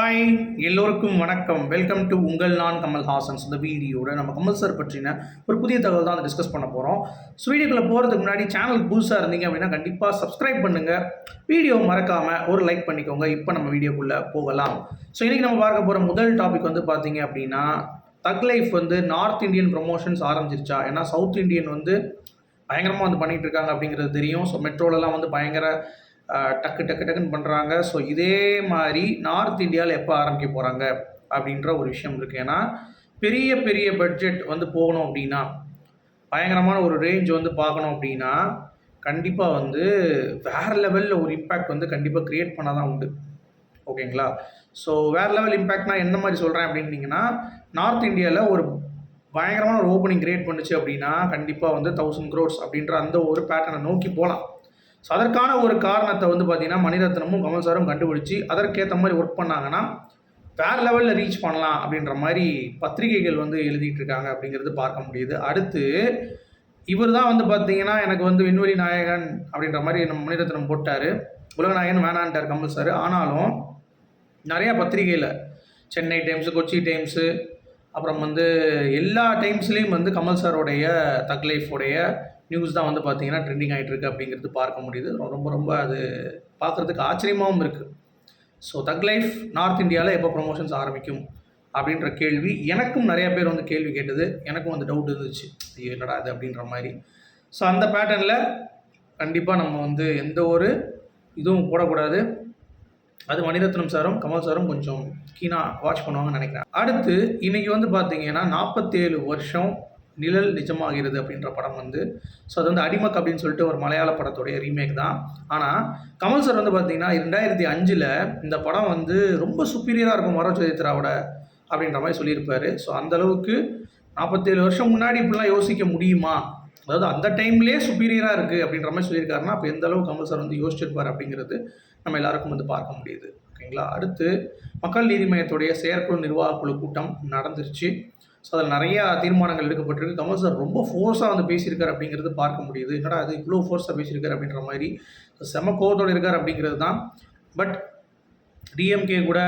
Hi எல்லோருக்கும் வணக்கம். Welcome to உங்கள் நான் கமல் ஹாசன்ஸ் இந்த வீடியோட நம்ம கமல் சார் பற்றின ஒரு புதிய தகவல் தான் அதை டிஸ்கஸ் பண்ண போகிறோம் ஸோ வீடியோக்குள்ளே போகிறதுக்கு முன்னாடி சேனல் புதுசாக இருந்தீங்க அப்படின்னா கண்டிப்பாக சப்ஸ்கிரைப் பண்ணுங்கள் வீடியோ மறக்காமல் ஒரு லைக் பண்ணிக்கோங்க. இப்போ நம்ம வீடியோக்குள்ளே போகலாம். ஸோ இன்றைக்கி நம்ம பார்க்க போகிற முதல் டாபிக் வந்து பார்த்தீங்க அப்படின்னா தக் லைஃப் வந்து நார்த் இந்தியன் ப்ரொமோஷன்ஸ் ஆரம்பிச்சிருச்சா? ஏன்னா சவுத் இந்தியன் வந்து பயங்கரமாக வந்து பண்ணிகிட்டு இருக்காங்க அப்படிங்கிறது தெரியும். ஸோ மெட்ரோலலாம் வந்து பயங்கர டக்கு டக்கு டக்குன்னு பண்ணுறாங்க ஸோ இதே மாதிரி நார்த் இந்தியாவில் எப்போ ஆரம்பிக்க போகிறாங்க அப்படின்ற ஒரு விஷயம் இருக்குது ஏன்னா பெரிய பெரிய பட்ஜெட் வந்து போகணும் அப்படின்னா பயங்கரமான ஒரு ரேஞ்ச் வந்து பார்க்கணும் அப்படின்னா கண்டிப்பாக வந்து வேறு லெவலில் ஒரு இம்பேக்ட் வந்து கண்டிப்பாக க்ரியேட் பண்ணால் தான் உண்டு. ஓகேங்களா? ஸோ வேறு லெவல் இம்பேக்ட்னால் என்ன மாதிரி சொல்கிறேன் அப்படின்னீங்கன்னா நார்த் இந்தியாவில் ஒரு பயங்கரமான ஒரு ஓப்பனிங் க்ரியேட் பண்ணுச்சு அப்படின்னா கண்டிப்பாக வந்து தௌசண்ட் க்ரோர்ஸ் அப்படின்ற அந்த ஒரு பேட்டர்னை நோக்கி போகலாம் ஸோ அதற்கான ஒரு காரணத்தை வந்து பார்த்தீங்கன்னா மணிரத்னமும் கமல் சாரும் கண்டுபிடிச்சி அதற்கேற்ற மாதிரி ஒர்க் பண்ணாங்கன்னா வேறு லெவலில் ரீச் பண்ணலாம் அப்படின்ற மாதிரி பத்திரிகைகள் வந்து எழுதிட்டு இருக்காங்க அப்படிங்கிறது பார்க்க முடியுது. அடுத்து இவர் தான் வந்து பார்த்தீங்கன்னா எனக்கு வந்து விண்வெளி நாயகன் அப்படின்ற மாதிரி நம்ம மணிரத்னம் போட்டார். உலகநாயகன் வேணான்ட்டார் கமல் சார். ஆனாலும் நிறையா பத்திரிகையில் சென்னை டைம்ஸு கொச்சி டைம்ஸு அப்புறம் வந்து எல்லா டைம்ஸ்லேயும் வந்து கமல் சாரோடைய தக் லைஃபோடைய நியூஸ் தான் வந்து பார்த்தீங்கன்னா ட்ரெண்டிங் ஆகிட்டுருக்கு அப்படிங்கிறது பார்க்க முடியுது. ரொம்ப ரொம்ப அது பார்க்குறதுக்கு ஆச்சரியமாகவும் இருக்குது ஸோ தக் லைஃப் நார்த் இந்தியாவில் எப்போ ப்ரொமோஷன்ஸ் ஆரம்பிக்கும் அப்படின்ற கேள்வி எனக்கும் நிறைய பேர் வந்து கேள்வி கேட்டது. எனக்கும் வந்து டவுட் இருந்துச்சு. ஐயோ என்னடா அது அப்படின்ற மாதிரி. ஸோ அந்த பேட்டர்னில் கண்டிப்பாக நம்ம வந்து எந்த ஒரு இதுவும் போடக்கூடாது. அது மணிரத்னம் சாரும் கமல் சாரும் கொஞ்சம் கீனாக வாட்ச் பண்ணுவாங்கன்னு நினைக்கிறேன். அடுத்து இன்னைக்கு வந்து பார்த்தீங்கன்னா நாற்பத்தேழு வருஷம் நிழல் நிஜமாகிறது அப்படின்ற படம் வந்து ஸோ அது வந்து அடிமக் அப்படின்னு சொல்லிட்டு ஒரு மலையாள படத்துடைய ரீமேக் தான். ஆனால் கமல் சார் வந்து பார்த்தீங்கன்னா ரெண்டாயிரத்தி அஞ்சில் இந்த படம் வந்து ரொம்ப சுப்பீரியராக இருக்கும் மரோ சோதித்ராவோட அப்படின்ற மாதிரி சொல்லியிருப்பாரு. ஸோ அந்த அளவுக்கு நாற்பத்தேழு வருஷம் முன்னாடி இப்படிலாம் யோசிக்க முடியுமா? அதாவது அந்த டைம்லேயே சுப்பீரியராக இருக்குது அப்படின்ற மாதிரி சொல்லியிருக்காருன்னா அப்போ எந்த அளவுக்கு கமல் சார் வந்து யோசிச்சிருப்பார் அப்படிங்கிறது நம்ம எல்லாருக்கும் வந்து பார்க்க முடியுது. ஓகேங்களா? அடுத்து மக்கள் நீதி மையத்துடைய செயற்குழு நிர்வாக குழு கூட்டம் நடந்துருச்சு. ஸோ அதில் நிறையா தீர்மானங்கள் எடுக்கப்பட்டிருக்கு. கமல் சார் ரொம்ப ஃபோர்ஸாக வந்து பேசியிருக்காரு அப்படிங்கிறது பார்க்க முடியுது. என்னடா அது இவ்வளோ ஃபோர்ஸாக பேசியிருக்காரு அப்படின்ற மாதிரி. செம கோவத்தோடு இருக்கார் அப்படிங்கிறது தான். பட் டிஎம்கே கூட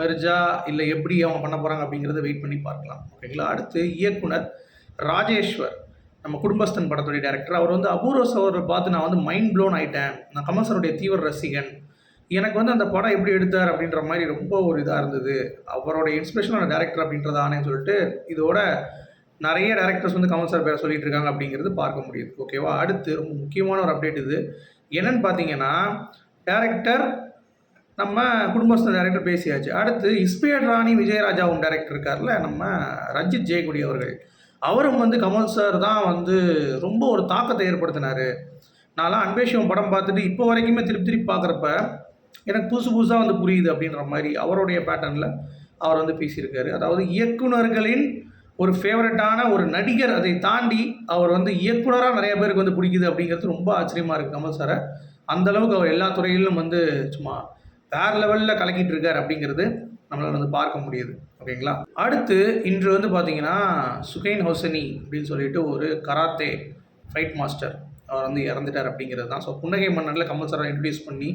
மெர்ஜா இல்லை எப்படி அவங்க பண்ண போகிறாங்க அப்படிங்கிறத வெயிட் பண்ணி பார்க்கலாம். ஓகேங்களா? அடுத்து இயக்குனர் ராஜேஸ்வர் நம்ம குடும்பஸ்தன் படத்துடைய டேரக்டர் அவர் வந்து அபூர்வ சவரை பார்த்து நான் வந்து மைண்ட் ப்ளோன் ஆகிட்டேன் நான் கமல் சாருடைய தீவிர ரசிகன். எனக்கு வந்து அந்த படம் எப்படி எடுத்தார் அப்படின்ற மாதிரி ரொம்ப ஒரு இதாக இருந்தது. அவரோட இன்ஸ்பிரேஷனான டேரக்டர் அப்படின்றதானேன்னு சொல்லிட்டு இதோட நிறைய டேரக்டர்ஸ் வந்து கமல் சார் பேர் சொல்லிட்டு இருக்காங்க அப்படிங்கிறது பார்க்க முடியுது. ஓகேவா அடுத்து ரொம்ப முக்கியமான ஒரு அப்டேட் இது. என்னன்னு பார்த்தீங்கன்னா டேரக்டர் நம்ம குடும்பஸ்த டேரக்டர் பேசியாச்சு. அடுத்து இஸ்பியர் ராணி விஜயராஜாவும் டேரக்டர் இருக்கார்ல நம்ம ரஞ்சித் ஜெயக்குடி அவர்கள். அவரும் வந்து கமல் சார் தான் வந்து ரொம்ப ஒரு தாக்கத்தை ஏற்படுத்தினார். நான்லாம் அன்பேஷம் படம் பார்த்துட்டு இப்போ வரைக்குமே திருப்பி திருப்பி பார்க்குறப்ப எனக்கு புதுசு புதுசாக வந்து புரியுது அப்படின்ற மாதிரி அவருடைய பேட்டர்னில் அவர் வந்து பேசியிருக்காரு. அதாவது இயக்குனர்களின் ஒரு ஃபேவரட்டான ஒரு நடிகர் அதை தாண்டி அவர் வந்து இயக்குனராக நிறைய பேருக்கு வந்து பிடிக்குது அப்படிங்கிறது ரொம்ப ஆச்சரியமாக இருக்குது கமல் சாரை அந்தளவுக்கு அவர் எல்லா துறையிலும் வந்து சும்மா வேறு லெவலில் கலக்கிட்டு இருக்கார் அப்படிங்கிறது நம்மளால் வந்து பார்க்க முடியுது. ஓகேங்களா? அடுத்து இன்று வந்து பார்த்தீங்கன்னா சுகைன் ஹோசனி அப்படின்னு சொல்லிட்டு ஒரு கராத்தே ஃபைட் மாஸ்டர் அவர் வந்து இறந்துட்டார் அப்படிங்கிறது தான். ஸோ புன்னகை மன்னரில் கமல் சாரை இன்ட்ரடியூஸ் பண்ணி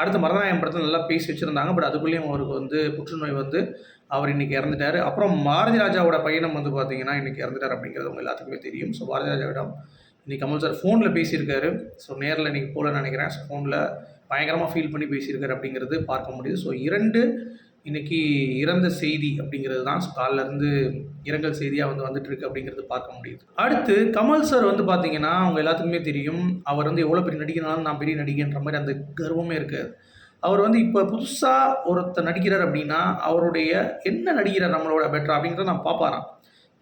அடுத்த மரதநாயகம் படத்தில் நல்லா பேசி வச்சுருந்தாங்க. பட் அதுக்குள்ளேயும் அவருக்கு வந்து புற்றுநோய் வந்து அவர் இன்றைக்கி இறந்துட்டார். அப்புறம் பாரதி ராஜாவோட பையனும் வந்து பார்த்தீங்கன்னா இன்றைக்கி இறந்துட்டார் அப்படிங்கிறது உங்க எல்லாத்துக்குமே தெரியும். ஸோ பாரதி ராஜாவிடம் இன்றைக்கி கமல் சார் ஃபோனில் பேசியிருக்காரு. ஸோ நேரில் இன்றைக்கி போகலன்னு நினைக்கிறேன். ஸோ ஃபோனில் பயங்கரமாக ஃபீல் பண்ணி பேசியிருக்காரு அப்படிங்கிறது பார்க்க முடியுது. ஸோ இரண்டு இன்னைக்கு இறந்த செய்தி அப்படிங்கிறது தான் காலிலேருந்து இரங்கல் செய்தியாக வந்து வந்துட்டு இருக்கு அப்படிங்கிறது பார்க்க முடியுது. அடுத்து கமல் சார் வந்து பார்த்தீங்கன்னா அவங்க எல்லாத்துக்குமே தெரியும். அவர் வந்து எவ்வளோ பெரிய நடிகனாலும் நான் பெரிய நடிகைன்ற மாதிரி அந்த கர்வமே இருக்காது. அவர் வந்து இப்போ புதுசாக ஒருத்தர் நடிக்கிறார் அப்படின்னா அவருடைய என்ன நடிக்கிறார் நம்மளோட பெட்டர் அப்படிங்கிறத நான் பார்ப்பாரான்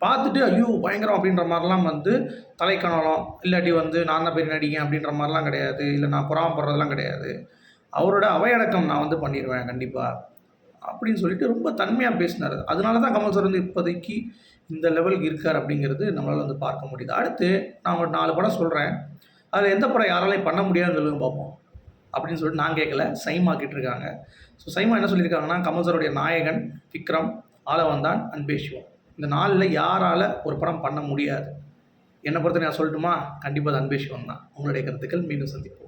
பார்த்துட்டு ஐயோ பயங்கரம் அப்படின்ற மாதிரிலாம் வந்து தலைக்கணலாம் இல்லாட்டி வந்து நான் தான் பெரிய நடிகன் அப்படின்ற மாதிரிலாம் கிடையாது. இல்லை நான் புறாமப்படுறதெல்லாம் கிடையாது. அவரோட அவையடக்கம் நான் வந்து பண்ணிடுவேன் கண்டிப்பாக அப்படின்னு சொல்லிட்டு ரொம்ப தன்மையாக பேசினார். அதனால தான் கமல் சார் வந்து இப்போதைக்கு இந்த லெவலுக்கு இருக்கார் அப்படிங்கிறது நம்மளால் வந்து பார்க்க முடியுது. அடுத்து நான் ஒரு நாலு படம் சொல்கிறேன் அதில் எந்த படம் யாராலையும் பண்ண முடியாதுன்னு சொல்லுங்க பார்ப்போம். அப்படின்னு சொல்லிட்டு நான் கேட்கல. சைமா கேட்டிருக்காங்க. ஸோ சைமா என்ன சொல்லியிருக்காங்கன்னா கமல் சாருடைய நாயகன் விக்ரம் ஆலவந்தான் அன்பே சிவம். இந்த நாளில் யாரால் ஒரு படம் பண்ண முடியாது. என்னை பொறுத்த நான் சொல்லட்டுமா? கண்டிப்பாக அது அன்பே சிவம் தான். உங்களுடைய கருத்துக்கள் மீண்டும் சந்திப்போம்.